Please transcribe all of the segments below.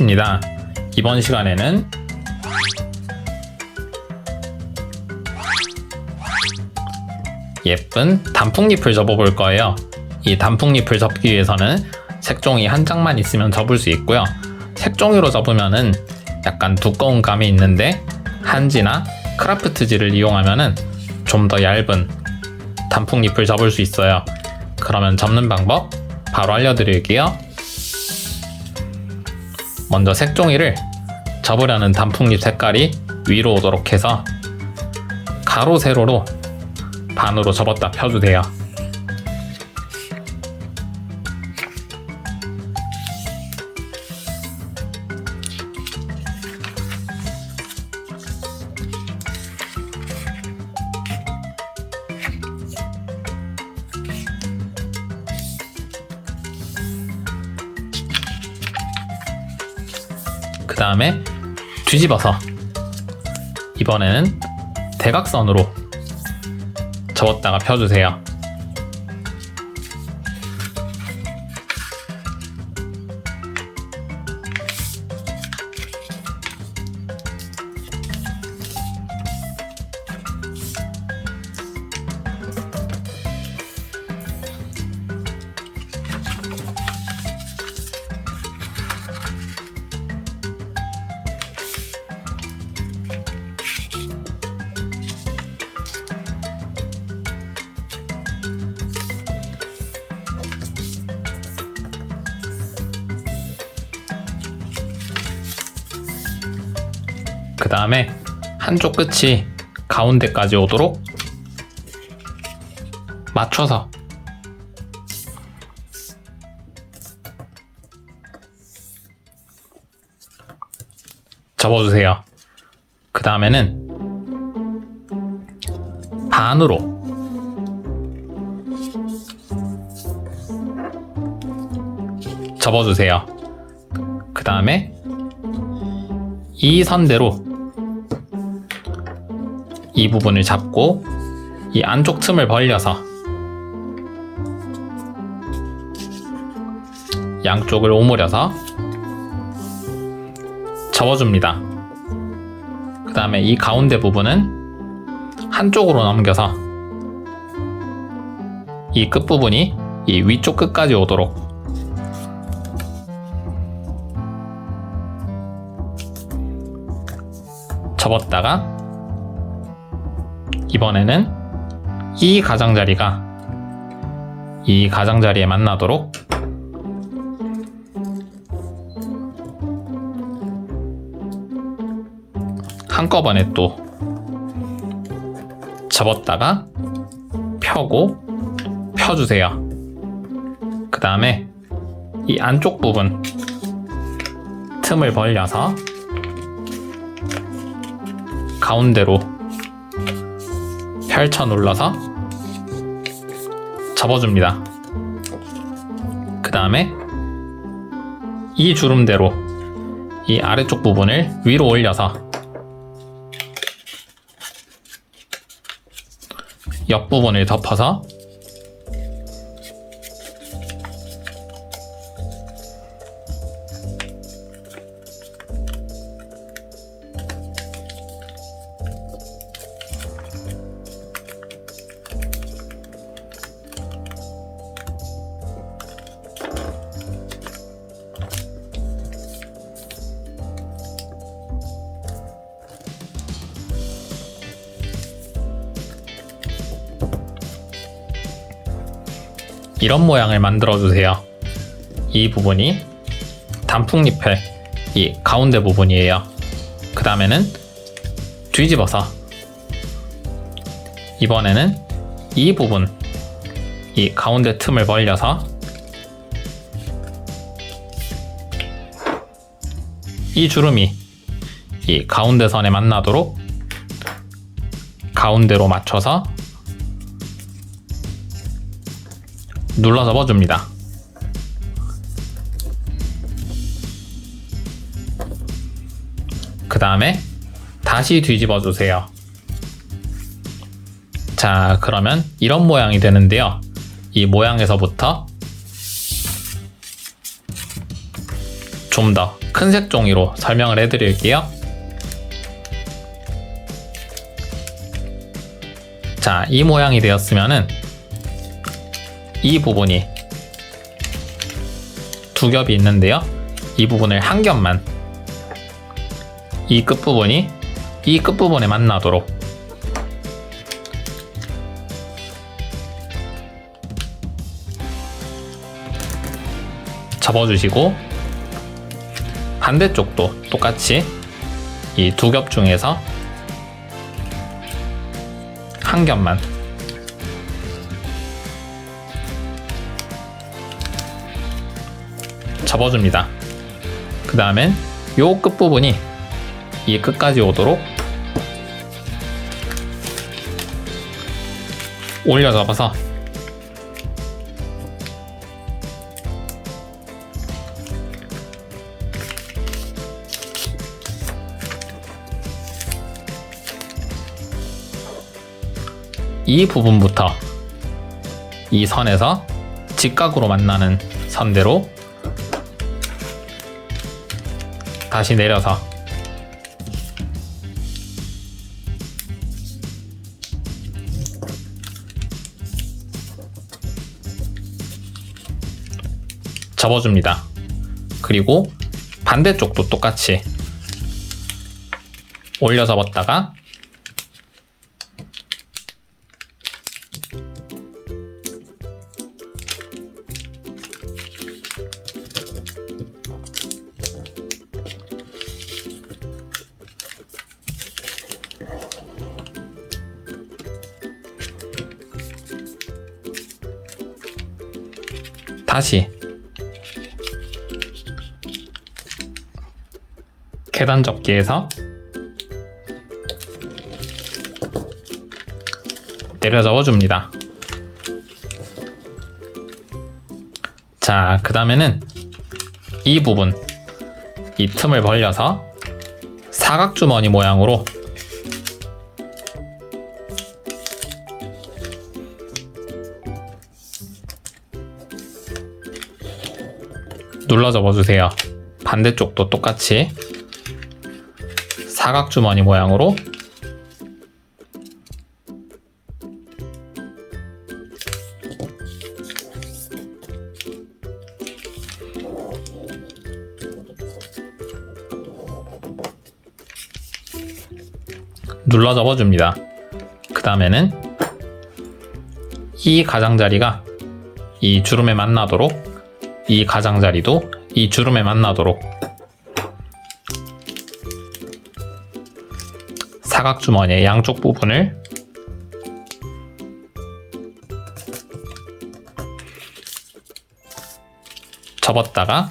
아저씨입니다. 이번 시간에는 예쁜 단풍잎을 접어볼 거예요. 이 단풍잎을 접기 위해서는 색종이 한 장만 있으면 접을 수 있고요. 색종이로 접으면은 약간 두꺼운 감이 있는데 한지나 크라프트지를 이용하면은 좀 더 얇은 단풍잎을 접을 수 있어요. 그러면 접는 방법 바로 알려드릴게요. 먼저 색종이를 접으려는 단풍잎 색깔이 위로 오도록 해서 가로 세로로 반으로 접었다 펴주세요. 다음에 뒤집어서 이번에는 대각선으로 접었다가 펴주세요. 다음에 한쪽 끝이 가운데까지 오도록 맞춰서 접어주세요. 그 다음에는 반으로 접어주세요. 그 다음에 이 선대로 이 부분을 잡고 이 안쪽 틈을 벌려서 양쪽을 오므려서 접어줍니다. 그 다음에 이 가운데 부분은 한쪽으로 넘겨서 이 끝부분이 이 위쪽 끝까지 오도록 접었다가 이번에는 이 가장자리가 이 가장자리에 만나도록 한꺼번에 또 접었다가 펴고 펴주세요. 그 다음에 이 안쪽 부분 틈을 벌려서 가운데로 펼쳐 눌러서 접어줍니다. 그 다음에 이 주름대로 이 아래쪽 부분을 위로 올려서 옆부분을 덮어서 이런 모양을 만들어 주세요. 이 부분이 단풍잎의 이 가운데 부분이에요. 그 다음에는 뒤집어서 이번에는 이 부분 이 가운데 틈을 벌려서 이 주름이 이 가운데 선에 만나도록 가운데로 맞춰서 눌러 접어줍니다. 그 다음에 다시 뒤집어 주세요. 자, 그러면 이런 모양이 되는데요. 이 모양에서부터 좀 더 큰 색 종이로 설명을 해 드릴게요. 자, 이 모양이 되었으면은 이 부분이 두 겹이 있는데요. 이 부분을 한 겹만 이 끝부분이 이 끝부분에 만나도록 접어주시고 반대쪽도 똑같이 이 두 겹 중에서 한 겹만 접어줍니다. 그 다음엔 요 끝부분이 이 끝까지 오도록 올려 잡아서 이 부분부터 이 선에서 직각으로 만나는 선대로 다시 내려서 접어줍니다. 그리고 반대쪽도 똑같이 올려 접었다가 다시 계단 접기에서 내려 접어 줍니다. 자, 그 다음에는 이 부분, 이 틈을 벌려서 사각주머니 모양으로 눌러 접어주세요. 반대쪽도 똑같이 사각주머니 모양으로 눌러 접어줍니다. 그 다음에는 이 가장자리가 이 주름에 만나도록 이 가장자리도 이 주름에 만나도록 사각주머니의 양쪽 부분을 접었다가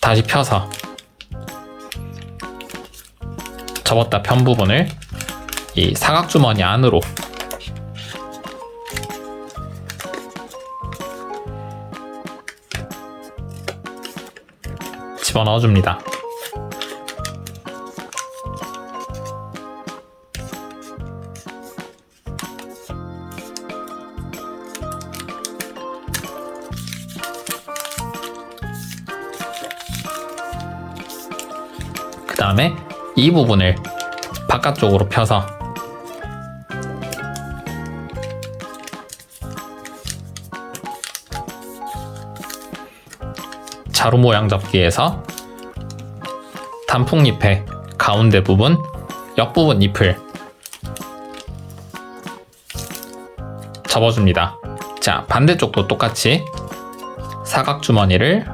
다시 펴서 접었다 편 부분을 이 사각 주머니 안으로 집어넣어 줍니다. 그 다음에 이 부분을 바깥쪽으로 펴서 자루 모양 접기에서 단풍잎의 가운데 부분, 옆부분 잎을 접어줍니다. 자, 반대쪽도 똑같이 사각주머니를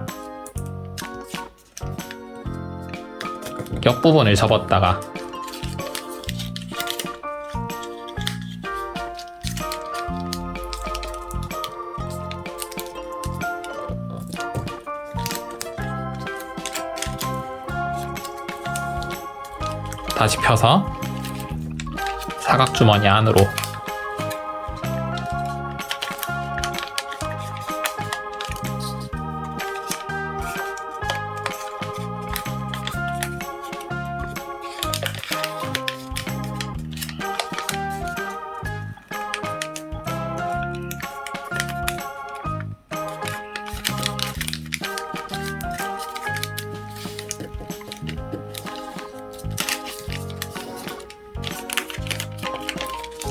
옆부분을 접었다가 다시 펴서 사각 주머니 안으로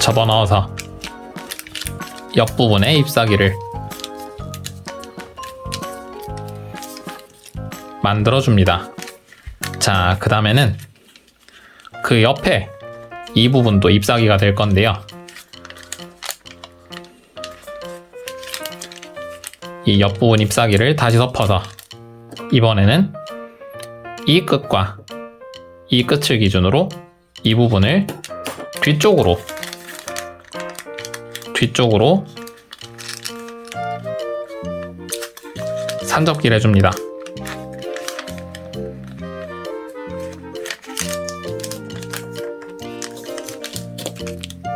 접어 넣어서 옆부분에 잎사귀를 만들어줍니다. 자, 그 다음에는 그 옆에 이 부분도 잎사귀가 될 건데요. 이 옆부분 잎사귀를 다시 덮어서 이번에는 이 끝과 이 끝을 기준으로 이 부분을 뒤쪽으로 뒤쪽으로 산접기를 해줍니다.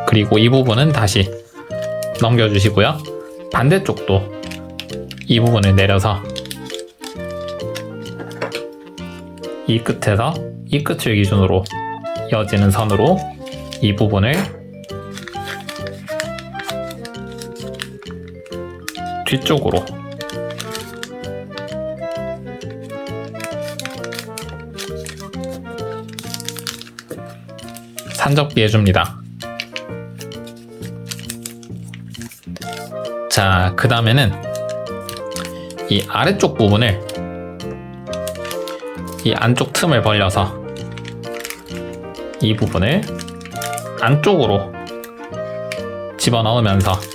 그리고 이 부분은 다시 넘겨주시고요. 반대쪽도 이 부분을 내려서 이 끝에서 이 끝을 기준으로 이어지는 선으로 이 부분을 뒤쪽으로 산접기 해줍니다. 자, 그 다음에는 이 아래쪽 부분을 이 안쪽 틈을 벌려서 이 부분을 안쪽으로 집어넣으면서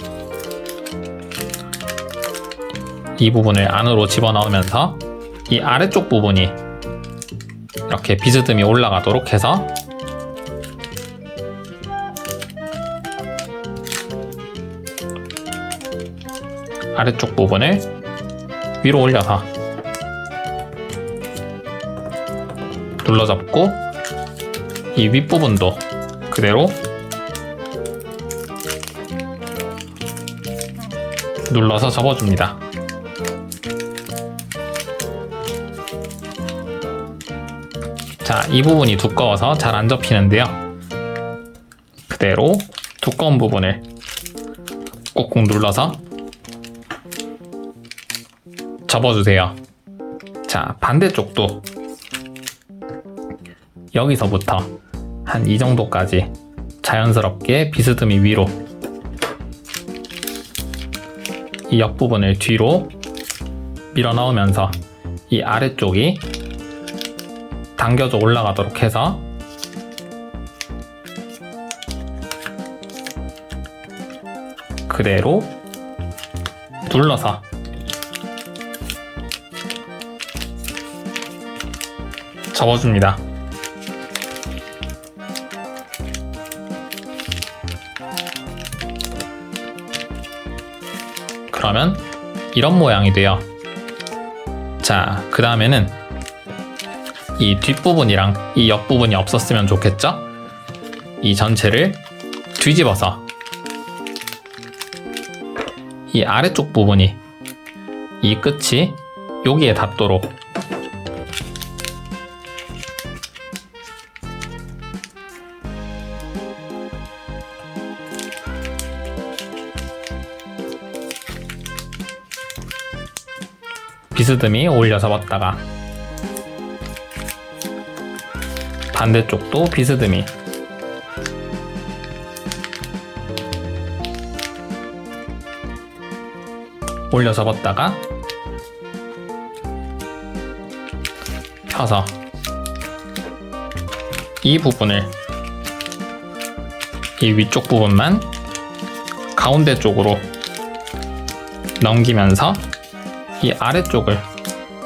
이 부분을 안으로 집어넣으면서 이 아래쪽 부분이 이렇게 비스듬히 올라가도록 해서 아래쪽 부분을 위로 올려서 눌러잡고 이 윗부분도 그대로 눌러서 접어줍니다. 자, 이 부분이 두꺼워서 잘 안 접히는데요. 그대로 두꺼운 부분을 꾹꾹 눌러서 접어주세요. 자, 반대쪽도 여기서부터 한 이 정도까지 자연스럽게 비스듬히 위로 이 옆부분을 뒤로 밀어 넣으면서 이 아래쪽이 당겨져 올라가도록 해서 그대로 눌러서 접어줍니다. 그러면 이런 모양이 돼요. 자, 그 다음에는 이 뒷부분이랑 이 옆부분이 없었으면 좋겠죠? 이 전체를 뒤집어서 이 아래쪽 부분이 이 끝이 여기에 닿도록 비스듬히 올려 잡았다가 반대쪽도 비스듬히. 올려 잡았다가 펴서 이 부분을 이 위쪽 부분만 가운데 쪽으로 넘기면서 이 아래쪽을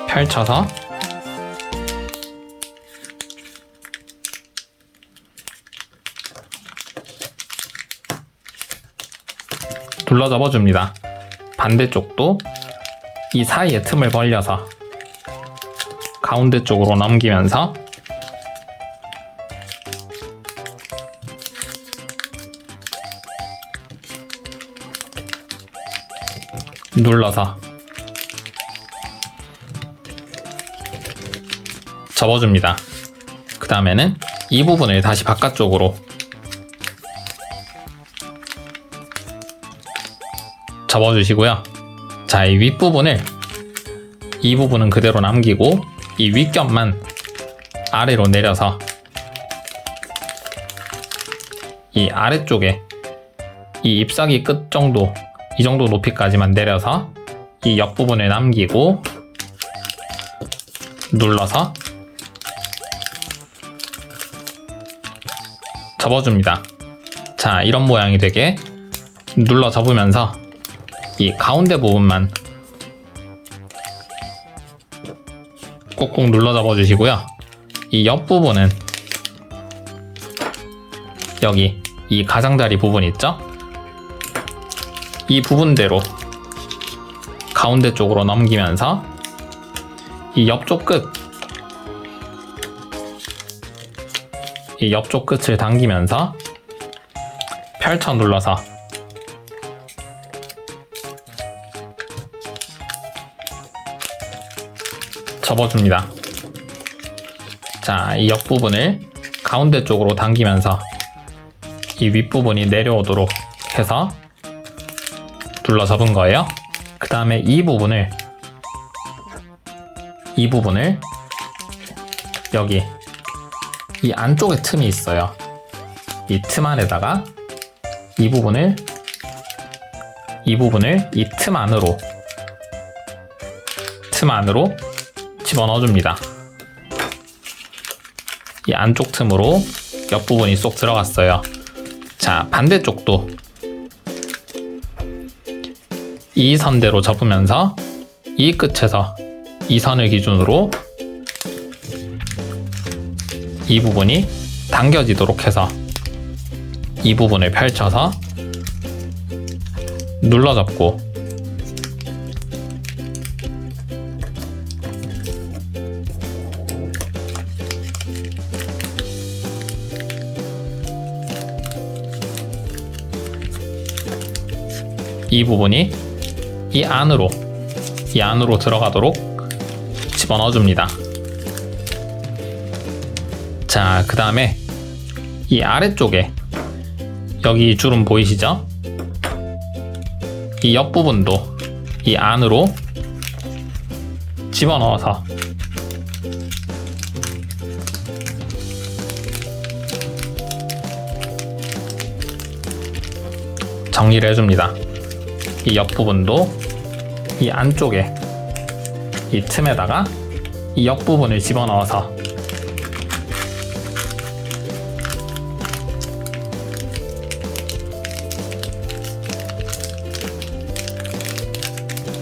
펼쳐서 둘러 접어줍니다. 반대쪽도 이 사이에 틈을 벌려서 가운데 쪽으로 넘기면서 눌러서 접어줍니다. 그 다음에는 이 부분을 다시 바깥쪽으로 접어주시고요. 자, 이 윗부분을 이 부분은 그대로 남기고 이 윗겹만 아래로 내려서 이 아래쪽에 이 잎사귀 끝 정도, 이 정도 높이까지만 내려서 이 옆부분을 남기고 눌러서 접어줍니다. 자, 이런 모양이 되게 눌러 접으면서 이 가운데 부분만 꾹꾹 눌러 접어주시고요. 이 옆부분은 여기 이 가장자리 부분 있죠? 이 부분대로 가운데 쪽으로 넘기면서 이 옆쪽 끝, 이 옆쪽 끝을 당기면서 펼쳐 눌러서 접어줍니다. 자, 이 옆부분을 가운데 쪽으로 당기면서 이 윗부분이 내려오도록 해서 둘러 접은 거예요. 그 다음에 이 부분을 이 부분을 여기 이 안쪽에 틈이 있어요. 이 틈 안에다가 이 부분을 이 부분을 이 틈 안으로 틈 안으로 집어 넣어 줍니다. 이 안쪽 틈으로 옆부분이 쏙 들어갔어요. 자, 반대쪽도 이 선대로 접으면서 이 끝에서 이 선을 기준으로 이 부분이 당겨지도록 해서 이 부분을 펼쳐서 눌러 잡고 이 부분이 이 안으로 이 안으로 들어가도록 집어넣어 줍니다. 자, 그 다음에 이 아래쪽에 여기 주름 보이시죠? 이 옆부분도 이 안으로 집어넣어서 정리를 해줍니다. 이 옆부분도 이 안쪽에 이 틈에다가 이 옆부분을 집어넣어서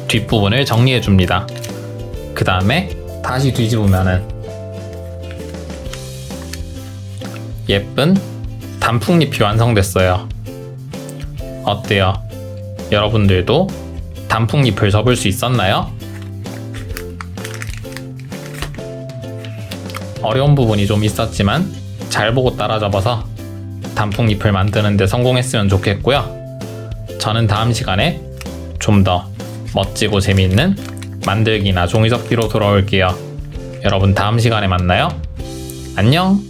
뒷부분을 정리해 줍니다. 그 다음에 다시 뒤집으면은 예쁜 단풍잎이 완성됐어요. 어때요? 여러분들도 단풍잎을 접을 수 있었나요? 어려운 부분이 좀 있었지만 잘 보고 따라 접어서 단풍잎을 만드는데 성공했으면 좋겠고요. 저는 다음 시간에 좀 더 멋지고 재미있는 만들기나 종이접기로 돌아올게요. 여러분 다음 시간에 만나요. 안녕!